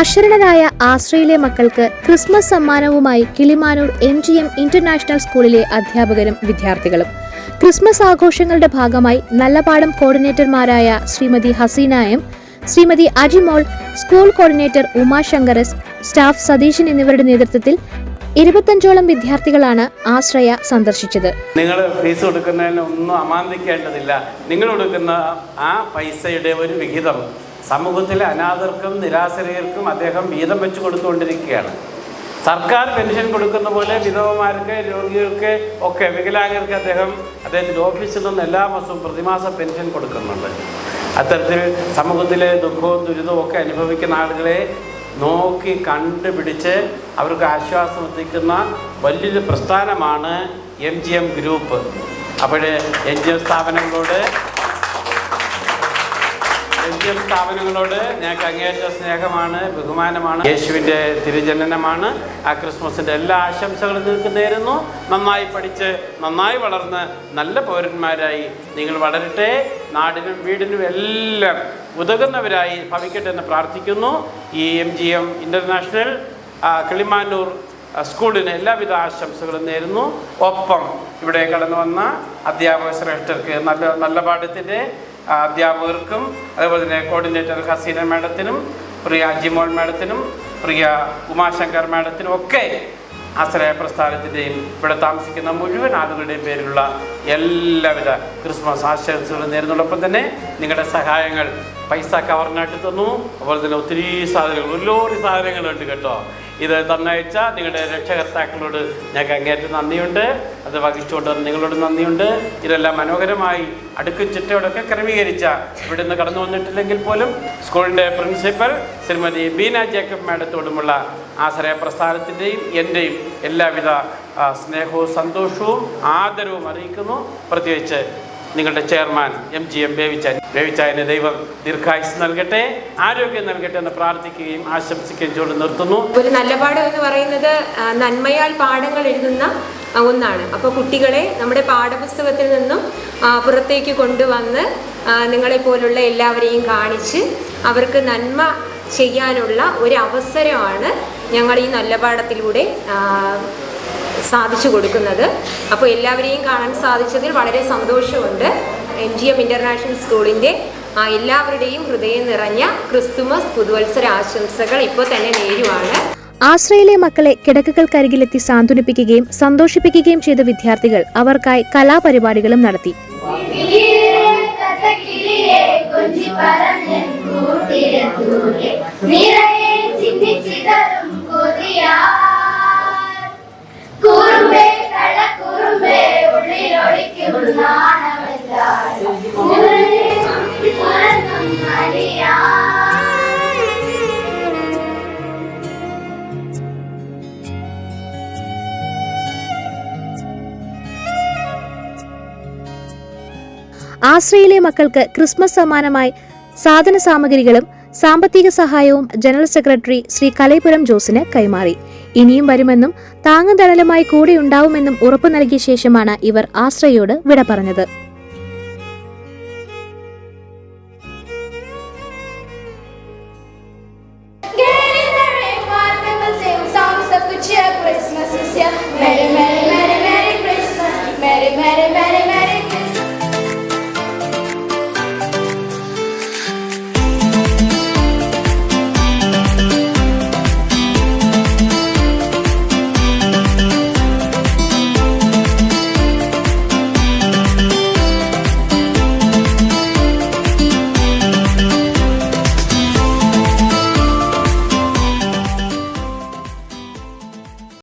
അശരണരായ ആശ്രയിലെ മക്കൾക്ക് Christmas സമ്മാനവുമായി Kilimanoor M G M international സ്കൂളിലെ അധ്യാപകരും വിദ്യാർത്ഥികളും. ക്രിസ്മസ് ആഘോഷങ്ങളുടെ ഭാഗമായി Nallapadam കോർഡിനേറ്റർമാരായ Shrimati Haseena M Shrimati Ajimol school coordinator ഉമാശങ്കരസ് staff Satheesan എന്നിവരുടെ നേതൃത്വത്തിൽ ഇരുപത്തഞ്ചോളം വിദ്യാർത്ഥികളാണ് ആശ്രയ സന്ദർശിച്ചത്. നിങ്ങൾ ഫീസ് കൊടുക്കുന്നതിന് ഒന്നും അമാന്തിക്കേണ്ടതില്ല. നിങ്ങൾ കൊടുക്കുന്ന ആ പൈസയുടെ ഒരു വിഹിതം സമൂഹത്തിലെ അനാഥർക്കും നിരാശ്രയർക്കും അദ്ദേഹം വീതം വെച്ച് കൊടുത്തുകൊണ്ടിരിക്കുകയാണ്. സർക്കാർ പെൻഷൻ കൊടുക്കുന്ന പോലെ വിധവമാർക്ക് രോഗികൾക്ക് ഒക്കെ വികലാംഗർക്ക് അദ്ദേഹം അദ്ദേഹത്തിന്റെ ഓഫീസിൽ നിന്ന് എല്ലാ മാസവും പ്രതിമാസ പെൻഷൻ കൊടുക്കുന്നുണ്ട്. അത്തരത്തിൽ സമൂഹത്തിലെ ദുഃഖവും ദുരിതവും ഒക്കെ അനുഭവിക്കുന്ന ആളുകളെ നോക്കി കണ്ടുപിടിച്ച് അവർക്ക് ആശ്വാസം എത്തിക്കുന്ന വലിയൊരു പ്രസ്ഥാനമാണ് എം ജി എം ഗ്രൂപ്പ്. അപ്പോൾ എൻ ജി എം സ്ഥാപനങ്ങളോട് എം സ്ഥാപനങ്ങളോട് ഞങ്ങൾക്ക് അങ്ങേറ്റ സ്നേഹമാണ് ബഹുമാനമാണ്. യേശുവിന്റെ തിരുജനനമാണ്. ആ ക്രിസ്മസിന്റെ എല്ലാ ആശംസകളും നിങ്ങൾക്ക് നേരുന്നു. നന്നായി പഠിച്ച് നന്നായി വളർന്ന് നല്ല പൗരന്മാരായി നിങ്ങൾ വളരട്ടെ. നാടിനും വീടിനും എല്ലാം ഉതകുന്നവരായി ഭവിക്കട്ടെ എന്ന് പ്രാർത്ഥിക്കുന്നു. ഈ M G M international Kilimanoor സ്കൂളിന് എല്ലാവിധ ആശംസകളും നേരുന്നു. ഒപ്പം ഇവിടെ കടന്നു വന്ന അധ്യാപക ശ്രേഷ്ഠർക്ക് നല്ല നല്ല പാഠത്തിന്റെ അധ്യാപകർക്കും അതേപോലെ തന്നെ കോർഡിനേറ്റർ ഹസീന മാഡത്തിനും പ്രിയ അജിമോൾ മാഡത്തിനും പ്രിയ ഉമാശങ്കർ മാഡത്തിനും ഒക്കെ ആശ്രയ പ്രസ്ഥാനത്തിന്റെയും ഇവിടെ താമസിക്കുന്ന മുഴുവൻ ആളുകളുടെയും പേരിലുള്ള എല്ലാവിധ ക്രിസ്മസ് ആശംസകളും നേരുന്നതോടൊപ്പം തന്നെ നിങ്ങളുടെ സഹായങ്ങൾ പൈസ കവറിനായിട്ട് തന്നു. അതുപോലെ തന്നെ ഒത്തിരി സാധനങ്ങൾ ഒരു ലോറി സാധനങ്ങളുണ്ട് കേട്ടോ. ഇത് തന്നയച്ച നിങ്ങളുടെ രക്ഷകർത്താക്കളോട് ഞങ്ങൾക്ക് അങ്ങേറ്റം നന്ദിയുണ്ട്. അത് വഹിച്ചുകൊണ്ട് നിങ്ങളോട് നന്ദിയുണ്ട്. ഇതെല്ലാം മനോഹരമായി അടുക്കും ചിട്ടയോടൊക്കെ ക്രമീകരിച്ച ഇവിടെ നിന്ന് കടന്നു വന്നിട്ടില്ലെങ്കിൽ പോലും സ്കൂളിന്റെ പ്രിൻസിപ്പൽ ശ്രീമതി ബീന ജേക്കബ് മാഡത്തോടുമുള്ള ആശ്രയ പ്രസ്ഥാനത്തിന്റെയും എന്റെയും എല്ലാവിധ സ്നേഹവും സന്തോഷവും ആദരവും അറിയിക്കുന്നു. പ്രത്യേകിച്ച് നിങ്ങളുടെ chairman M G M Bevichan ബേവിച്ചായന് ദൈവം ദീർഘായുസ് നൽകട്ടെ ആരോഗ്യം നൽകട്ടെ എന്ന് പ്രാർത്ഥിക്കുകയും ആശംസിക്കുകയും ചൂട് നിർത്തുന്നു. ഒരു നല്ല പാഠം എന്ന് പറയുന്നത് നന്മയാൽ പാഠങ്ങൾ എഴുതുന്ന ഒന്നാണ്. അപ്പോൾ കുട്ടികളെ നമ്മുടെ പാഠപുസ്തകത്തിൽ നിന്നും പുറത്തേക്ക് കൊണ്ടുവന്ന് നിങ്ങളെ നിങ്ങളെപ്പോലുള്ള എല്ലാവരെയും കാണിച്ച് അവർക്ക് നന്മ ചെയ്യാനുള്ള ഒരു അവസരമാണ് ഞങ്ങൾ ഈ നല്ല പാഠത്തിലൂടെ സാധിച്ചു കൊടുക്കുന്നത്. അപ്പോൾ എല്ലാവരെയും കാണാൻ സാധിച്ചതിൽ വളരെ സന്തോഷമുണ്ട്. എം ജി എം ഇന്റർനാഷണൽ സ്കൂളിന്റെ ആ, എല്ലാവരുടെയും ഹൃദയം നിറഞ്ഞ ക്രിസ്തുമസ് പുതുവത്സര ആശംസകൾ ഇപ്പോൾ തന്നെ നേരുവാണ്. ആശ്രയിലെ മക്കളെ കിടക്കുകൾക്കരികിലെത്തി സാന്ത്വനിപ്പിക്കുകയും സന്തോഷിപ്പിക്കുകയും ചെയ്ത വിദ്യാർത്ഥികൾ അവർക്കായി കലാപരിപാടികളും നടത്തി. നിറയെ ആശ്രയിലെ മക്കൾക്ക് ക്രിസ്മസ് സമ്മാനമായി സാധന സാമഗ്രികളും സാമ്പത്തിക സഹായവും ജനറൽ സെക്രട്ടറി ശ്രീ കലൈപുരം ജോസിന് കൈമാറി. ഇനിയും വരുമെന്നും താങ്ങും തണലുമായി കൂടെയുണ്ടാവുമെന്നും ഉറപ്പു നൽകിയ ശേഷമാണ് ഇവർ ആശ്രയോട് വിട പറഞ്ഞത്.